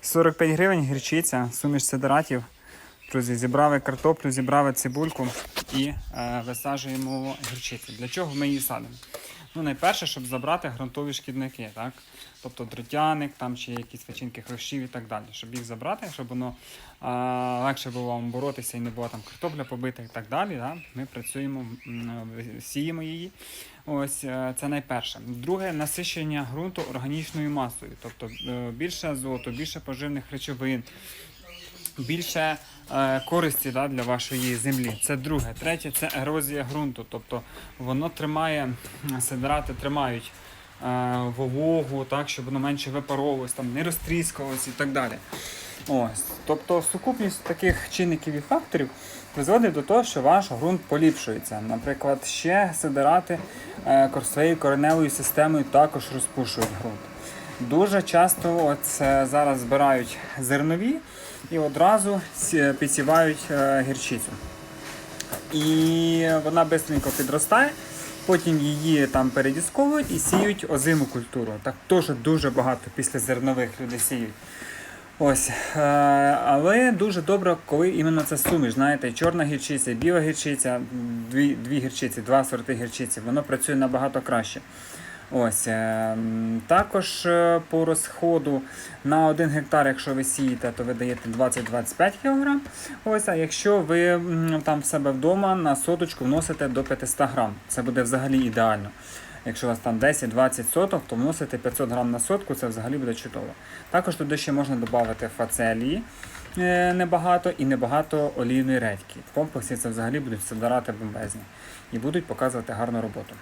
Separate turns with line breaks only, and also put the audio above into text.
45 гривень гірчиця, суміш сидератів. Друзі, зібрали картоплю, зібрали цибульку і е, висаджуємо гірчицю. Для чого ми її садимо? Ну, найперше, щоб забрати ґрунтові шкідники, так? Тобто дротяник там, чи якісь печінки хрущів і так далі. Щоб їх забрати, щоб воно е, легше було вам боротися і не була там картопля побита і так далі. Да? Ми працюємо, сіємо її. Ось е, це найперше. Друге насичення ґрунту органічною масою, тобто е, більше азоту, більше поживних речовин, більше е, користі да, для вашої землі. Це друге. Третє це ерозія ґрунту. Тобто воно тримає, м, тримають е, вологу, так, щоб воно менше випаровувалось, там, не розтріскувалось і так далі. Ось. Тобто сукупність таких чинників і факторів призводить до того, що ваш ґрунт поліпшується. Наприклад, ще сидирати е, своєю кореневою системою також розпушують ґрунт. Дуже часто от е, зараз збирають зернові і одразу підсівають е, гірчицю. І вона швидко підростає, потім її там передісковують і сіють озиму культуру. Так теж дуже багато після зернових люди сіють. Ось, е, але дуже добре, коли іменно це суміш. Знаєте, чорна гірчиця, біла гірчиця, дві, дві гірчиці, два сорти гірчиці, воно працює набагато краще. Ось, е, також е, по розходу на 1 гектар, якщо ви сієте, то ви даєте 20-25 кг. Ось, а якщо ви там в себе вдома на соточку вносите до 500 грам, це буде взагалі ідеально. Якщо у вас там 10-20 соток, то вносите 500 грам на сотку, це взагалі буде чудово. Також туди ще можна додати фацелії е, небагато і небагато олійної редьки. В комплексі це взагалі будуть сидорати бомбезні і будуть показувати гарну роботу.